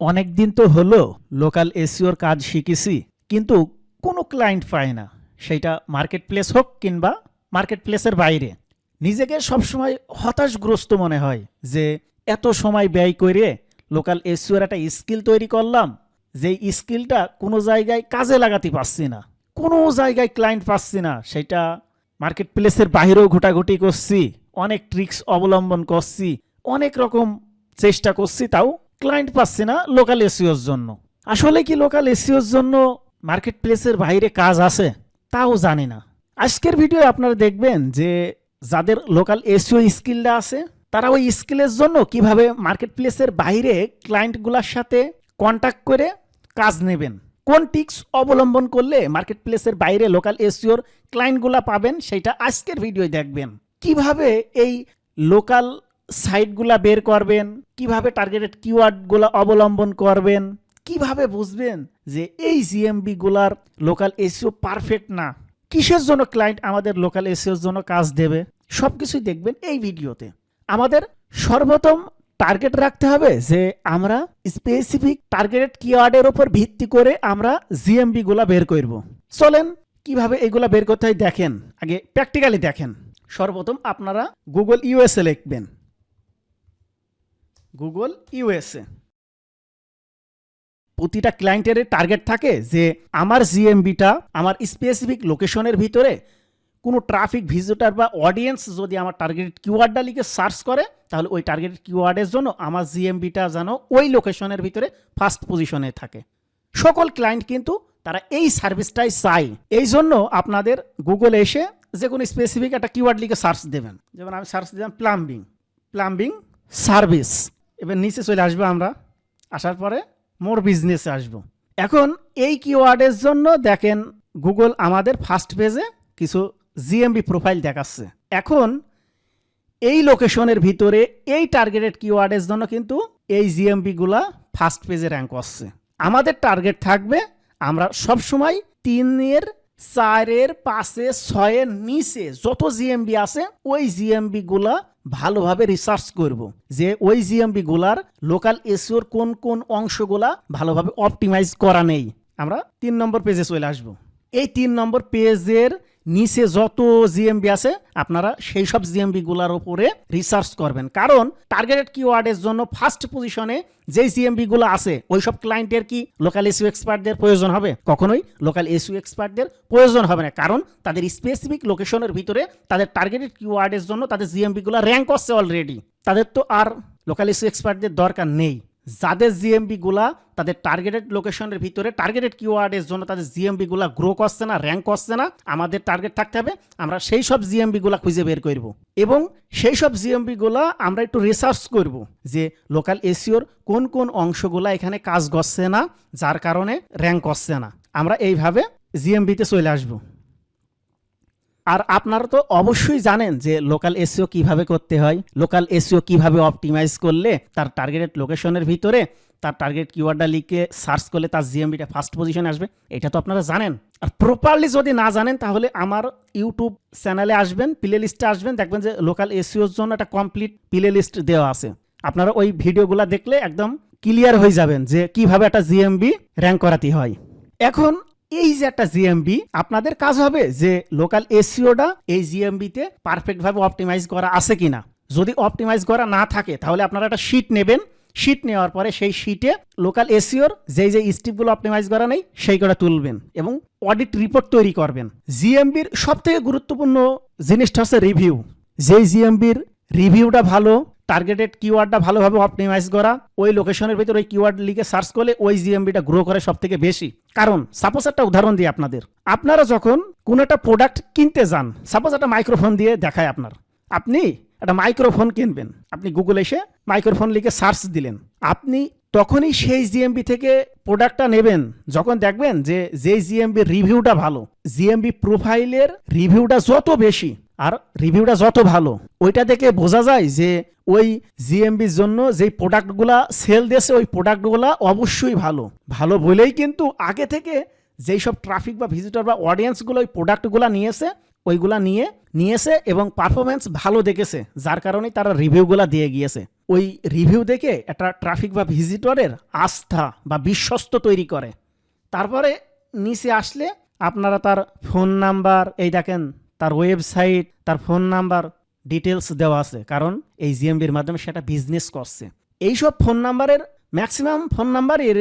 অনেক দিন তো হলো লোকাল এসিওর কাজ শিখেছি, কিন্তু কোনো ক্লায়েন্ট পায় না। সেটা মার্কেট প্লেস হোক কিংবা মার্কেট প্লেসের বাইরে। নিজেকে সবসময় হতাশগ্রস্ত মনে হয় যে এত সময় ব্যয় করে লোকাল এসিওর একটা স্কিল তৈরি করলাম, যেই স্কিলটা কোনো জায়গায় কাজে লাগাতে পারছি না, কোনো জায়গায় ক্লায়েন্ট পাচ্ছি না। সেটা মার্কেট প্লেসের বাইরেও ঘোটাঘুটি করছি, অনেক ট্রিক্স অবলম্বন করছি, অনেক রকম চেষ্টা করছি, তাও ক্লায়েন্ট পাচ্ছি না লোকাল এসিওর জন্য। আসলে কি লোকাল এসিওর জন্য মার্কেট প্লেসের বাইরে কাজ আছে? তাও জানি না। আজকের ভিডিও আপনারা দেখবেন যে যাদের লোকাল এসিও স্কিলটা আছে, তারা ওই স্কিলের জন্য কীভাবে মার্কেট প্লেসের বাইরে ক্লায়েন্টগুলোর সাথে কন্ট্যাক্ট করে কাজ নেবেন। কোন টিক্স অবলম্বন করলে মার্কেট প্লেসের বাইরে লোকাল এসিওর ক্লায়েন্টগুলা পাবেন, সেটা আজকের ভিডিও দেখবেন। কীভাবে এই লোকাল সাইটগুলা বের করবেন, কীভাবে টার্গেটেড কিওয়ার্ডগুলো অবলম্বন করবেন, কীভাবে বুঝবেন যে এই জিএমবি গুলার লোকাল এসিও পারফেক্ট না? কিসের জন্য ক্লায়েন্ট আমাদের লোকাল এসিওর জন্য কাজ দেবে? সব কিছুই দেখবেন এই ভিডিওতে। আমাদের সর্বপ্রথম টার্গেট রাখতে হবে যে আমরা স্পেসিফিক টার্গেটেড কিওয়ার্ডের উপর ভিত্তি করে আমরা জিএমবি গুলা বের করব। চলেন কীভাবে এগুলা বের করতে হয় দেখেন। আগে প্র্যাকটিক্যালি দেখেন। সর্বপ্রথম আপনারা গুগল ইউএসএ লিখবেন। Google, USA. প্রতিটা ক্লায়েন্টের টার্গেট থাকে যে আমার জিএমবিটা আমার স্পেসিফিক লোকেশনের ভিতরে কোনো ট্রাফিক ভিজিটার বা অডিয়েন্স যদি আমার টার্গেটেড কিওয়ার্ডটা লিখে সার্চ করে, তাহলে ওই টার্গেটেড কিওয়ার্ডের জন্য আমার জিএমবিটা যেন ওই লোকেশনের ভিতরে ফার্স্ট পজিশনে থাকে। সকল ক্লায়েন্ট কিন্তু তারা এই সার্ভিসটাই চাই এই জন্য আপনাদের গুগলে এসে যে কোনো স্পেসিফিক একটা কিওয়ার্ড লিখে সার্চ দেবেন। যেমন আমি সার্চ দিলাম প্লাম্বিং প্লাম্বিং সার্ভিস এবার নিচে চলে আসব আমরা। আসার পরে মোর বিজনেসে আসব। এখন এই কিওয়ার্ডের জন্য দেখেন গুগল আমাদের ফার্স্ট পেজে কিছু জিএমবি প্রোফাইল দেখাচ্ছে। এখন এই লোকেশনের ভিতরে এই টার্গেটেড কিওয়ার্ডের জন্য কিন্তু এই জিএমবিগুলা ফার্স্ট পেজে র্যাঙ্ক আসছে আমাদের টার্গেট থাকবে আমরা সবসময় তিনের চারের পাশে, ছয়ের নিচে যত জিএমবি আছে, ওই জিএমবি গুলা ভালোভাবে রিসার্চ করব। যে ওই জিএমবি গুলার লোকাল এসিওর কোন কোন অংশগুলা ভালোভাবে অপটিমাইজ করা নেই। আমরা তিন নম্বর পেজে চলে আসব। এই তিন নম্বর পেজের নিচে যত জিএমবি আছে, আপনারা সেই সব জিএমবি গুলার উপরে রিসার্চ করবেন। কারণ টার্গেটেড কিওয়ার্ডের জন্য ফার্স্ট পজিশনে যেই জিএমবি গুলো আছে, ওই সব ক্লায়েন্টের কি লোকাল এসিও এক্সপার্টদের প্রয়োজন হবে? কখনোই লোকাল এসিও এক্সপার্টদের প্রয়োজন হবে না। কারণ তাদের স্পেসিফিক লোকেশনের ভিতরে তাদের টার্গেটেড কিওয়ার্ডের জন্য তাদের জিএমবি গুলো র্যাঙ্ক করছে অলরেডি তাদের তো আর লোকাল এসিও এক্সপার্টদের দরকার নেই। যাদের জিএমবি গুলা তাদের টার্গেটেড লোকেশনের ভিতরে টার্গেটেড কিওয়ার্ডের জন্য তাদের জিএমবি গুলা গ্রো করছে না র্যাঙ্ক করছে না, আমাদের টার্গেট থাকতে হবে, আমরা সেই সব জিএমবি গুলা খুঁজে বের করব। এবং সেই সব জিএমবি গুলা আমরা একটু রিসার্চ করব যে লোকাল এসিওর কোন কোন অংশগুলা এখানে কাজ করছে না, যার কারণে র্যাঙ্ক করছে না। আমরা এইভাবে জিএমবিতে চলে আসব। আর আপনারা তো অবশ্যই জানেন যে লোকাল এসিও কীভাবে করতে হয় লোকাল এসিও কীভাবে অপটিমাইজ করলে তার টার্গেটেড লোকেশনের ভিতরে তার টার্গেট কিওয়ার্ডটা লিখে সার্চ করলে তার জিএমবিটা ফার্স্ট পজিশনে আসবে। এটা তো আপনারা জানেন। আর প্রপারলি যদি না জানেন, তাহলে আমার ইউটিউব চ্যানেলে আসবেন প্লে লিস্টে আসবেন, দেখবেন যে লোকাল এসিওর জন্য একটা কমপ্লিট প্লে লিস্ট দেওয়া আছে। আপনারা ওই ভিডিওগুলো দেখলে একদম ক্লিয়ার হয়ে যাবেন যে কীভাবে একটা জিএমবি র্যাঙ্ক করাতে হয়। এখন এই যে একটা জিএমবি আপনাদের কাজ হবে যে লোকাল এসিওটা এই জিএমবিতে পারফেক্টভাবে অপটিমাইজ করা আছে কিনা। যদি অপটিমাইজ করা না থাকে, তাহলে আপনারা একটা শিট নেবেন। শিট নেওয়ার পরে সেই শিটে লোকাল এসিওর যেই যে স্টিপগুলো অপটিমাইজ করা নেই সেই কটা তুলবেন এবং অডিট রিপোর্ট তৈরি করবেন। জিএমবির সবথেকে গুরুত্বপূর্ণ জিনিসটা হচ্ছে রিভিউ যেই জিএমবির রিভিউটা ভালো টার্গেটেড কিওয়ার্ডটা ভালোভাবে অপটিমাইজ করা। ওই লোকেশনের ভিতরে ওই কিওয়ার্ড লিখে সার্চ করলে ওই জিএমবিটা গ্রো করে সব থেকে বেশি। কারণ সাপোজ একটা উদাহরণ দিই আপনাদের। আপনারা যখন কোনো একটা প্রোডাক্ট কিনতে যান সাপোজ একটা মাইক্রোফোন দিয়ে দেখায় আপনার। আপনি একটা মাইক্রোফোন কিনবেন। আপনি গুগল এসে মাইক্রোফোন লিখে সার্চ দিলেন। আপনি তখনই সেই জিএমবি থেকে প্রোডাক্টটা নেবেন। যখন দেখবেন যে যেই জিএমবির রিভিউটা ভালো জিএমবি প্রোফাইলের রিভিউটা যত বেশি আর রিভিউটা যত ভালো, ওইটা দেখে বোঝা যায় যে ওই জিএমবির জন্য যেই প্রোডাক্টগুলা সেল দিয়েছে, ওই প্রোডাক্টগুলা অবশ্যই ভালো। ভালো বলেই কিন্তু আগে থেকে যেই সব ট্রাফিক বা ভিজিটর বা অডিয়েন্সগুলো ওই প্রোডাক্টগুলো নিয়েছে, ওইগুলা নিয়ে নিয়েছে এবং পারফরমেন্স ভালো দেখেছে, যার কারণে তারা রিভিউগুলা দিয়ে গিয়েছে। ওই রিভিউ দেখে একটা ট্রাফিক বা ভিজিটরের আস্থা বা বিশ্বস্ত তৈরি করে। তারপরে নিচে আসলে আপনারা তার ফোন নাম্বার এই দেখেন তার ওয়েবসাইট, তার ফোন নাম্বার ডিটেলস দেওয়া আছে। কারণ এই জিএমবির মাধ্যমে সেটা বিজনেস করছে। এইসব ফোন নাম্বারের, ম্যাক্সিমাম ফোন নাম্বার এর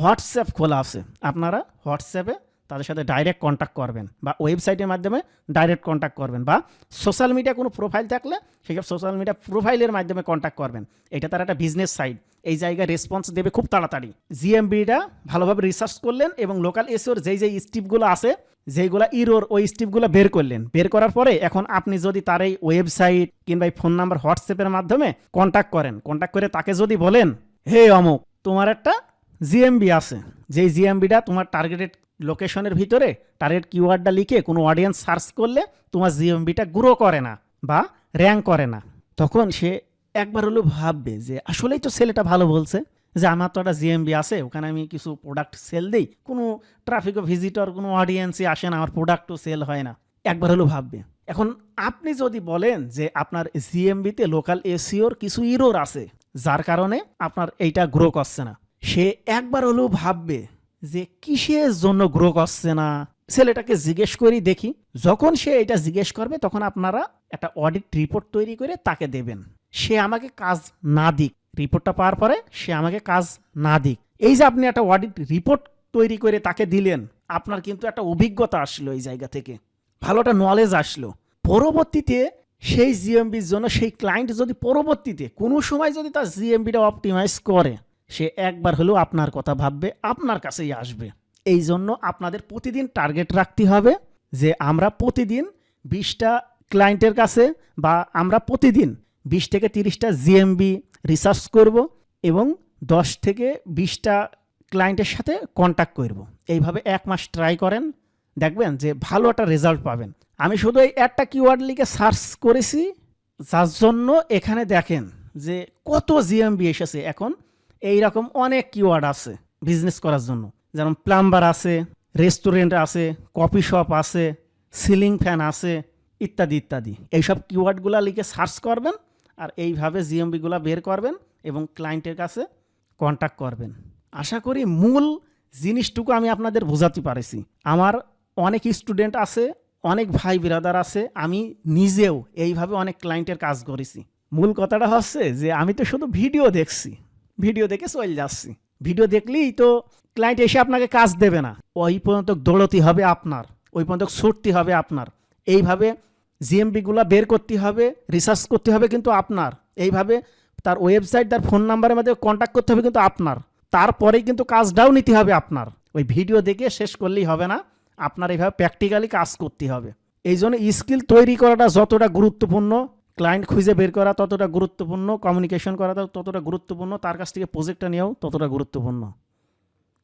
হোয়াটসঅ্যাপ খোলা আছে। আপনারা হোয়াটসঅ্যাপে তাদের সাথে ডাইরেক্ট কন্ট্যাক্ট করবেন বা ওয়েবসাইটের মাধ্যমে ডাইরেক্ট কন্ট্যাক্ট করবেন বা সোশ্যাল মিডিয়া কোনো প্রোফাইল থাকলে সেসব সোশ্যাল মিডিয়া প্রোফাইলের মাধ্যমে কন্ট্যাক্ট করবেন। এটা তার একটা বিজনেস সাইট। এই জায়গায় রেসপন্স দেবে খুব তাড়াতাড়ি। জিএমবিটা ভালোভাবে রিসার্চ করলেন এবং লোকাল এসিওর যেই যেই স্টিপগুলো আছে, যেইগুলো ইরোর ওই স্টিপগুলো বের করলেন। বের করার পরে এখন আপনি যদি তার এই ওয়েবসাইট কিংবা এই ফোন নাম্বার হোয়াটসঅ্যাপের মাধ্যমে কন্ট্যাক্ট করেন কন্ট্যাক্ট করে তাকে যদি বলেন, হে অমুক, তোমার একটা জিএমবি আছে। যেই জিএমবিটা তোমার টার্গেটেড লোকেশনের ভিতরে টার্গেট কিওয়ার্ডটা লিখে কোনো অডিয়েন্স সার্চ করলে তোমার জিএমবিটা গ্রো করে না বা র্যাঙ্ক করে না। তখন সে একবার হলেও ভাববে যে, আসলেই তো ছেলেটা ভালো বলছে যে, আমার তো একটা জিএমবি আছে, ওখানে আমি কিছু প্রোডাক্ট সেল দিই। কোনো ট্রাফিক ভিজিটর কোনো অডিয়েন্সই আসে না, আমার প্রোডাক্টও সেল হয় না। একবার হলেও ভাববে। এখন আপনি যদি বলেন যে, আপনার জিএমবিতে লোকাল এসিওর কিছু ইরোর আছে, যার কারণে আপনার এইটা গ্রো করছে না, সে একবার হলেও ভাববে যে, কিসের জন্য গ্রো করছে না? ছেলেটাকে জিজ্ঞেস করি দেখি। যখন সে এটা জিজ্ঞেস করবে, তখন আপনারা একটা অডিট রিপোর্ট তৈরি করে তাকে দেবেন। সে আমাকে কাজ না দিক। রিপোর্টটা পাওয়ার পরে সে আমাকে কাজ না দিক। এই যে আপনি একটা অডিট রিপোর্ট তৈরি করে তাকে দিলেন, আপনার কিন্তু একটা অভিজ্ঞতা আসলো এই জায়গা থেকে। ভালো একটা নলেজ আসলো। পরবর্তীতে সেই জিএমবির জন্য সেই ক্লায়েন্ট যদি পরবর্তীতে কোনো সময় যদি তার জিএমবিটা অপটিমাইজ করে, সে একবার হলেও আপনার কথা ভাববে, আপনার কাছেই আসবে। এই জন্য আপনাদের প্রতিদিন টার্গেট রাখতে হবে যে আমরা প্রতিদিন বিশটা ক্লায়েন্টের কাছে বা আমরা প্রতিদিন বিশ থেকে তিরিশটা জিএমবি রিসার্চ করব এবং দশ থেকে বিশটা ক্লায়েন্টের সাথে কন্ট্যাক্ট করব। এইভাবে এক মাস ট্রাই করেন, দেখবেন যে ভালো একটা রেজাল্ট পাবেন। আমি শুধু এই একটা কিওয়ার্ড লিখে সার্চ করেছি, যার জন্য এখানে দেখেন যে কত জিএমবি এসেছে। এখন এই রকম অনেক কিওয়ার্ড আছে বিজনেস করার জন্য। যেমন প্লাম্বার আছে রেস্টুরেন্ট আছে কফি শপ আছে সিলিং ফ্যান আছে, ইত্যাদি ইত্যাদি। এইসব কিওয়ার্ডগুলো লিখে সার্চ করবেন আর এইভাবে জিএমবিগুলো বের করবেন এবং ক্লায়েন্টের কাছে কন্ট্যাক্ট করবেন। আশা করি মূল জিনিসটুকু আমি আপনাদের বোঝাতে পারেছি। আমার অনেক স্টুডেন্ট আছে, অনেক ভাই বিরাদার আছে, আমি নিজেও এইভাবে অনেক ক্লায়েন্টের কাজ করেছি। মূল কথাটা হচ্ছে যে আমি তো শুধু ভিডিও দেখছি ভিডিও দেখে চলে যাচ্ছি। ভিডিও দেখলেই তো ক্লায়েন্ট এসে আপনাকে কাজ দেবে না। ওই পর্যন্ত দৌড়তি হবে আপনার, ওই পর্যন্ত ছুটতে হবে আপনার। এইভাবে জিএমবিগুলো বের করতে হবে রিসার্চ করতে হবে কিন্তু আপনার। এইভাবে তার ওয়েবসাইট তার ফোন নাম্বারের মধ্যে কন্ট্যাক্ট করতে হবে কিন্তু আপনার। তারপরেই কিন্তু কাজটাও নিতে হবে আপনার। ওই ভিডিও দেখে শেষ করলেই হবে না। আপনার এইভাবে প্র্যাকটিক্যালি কাজ করতে হবে। এই জন্য স্কিল তৈরি করাটা যতটা গুরুত্বপূর্ণ ক্লায়েন্ট খুঁজে বের করা ততটা গুরুত্বপূর্ণ কমিউনিকেশন করা ততটা গুরুত্বপূর্ণ, তার কাছ থেকে প্রজেক্টটা নেওয়াও ততটা গুরুত্বপূর্ণ।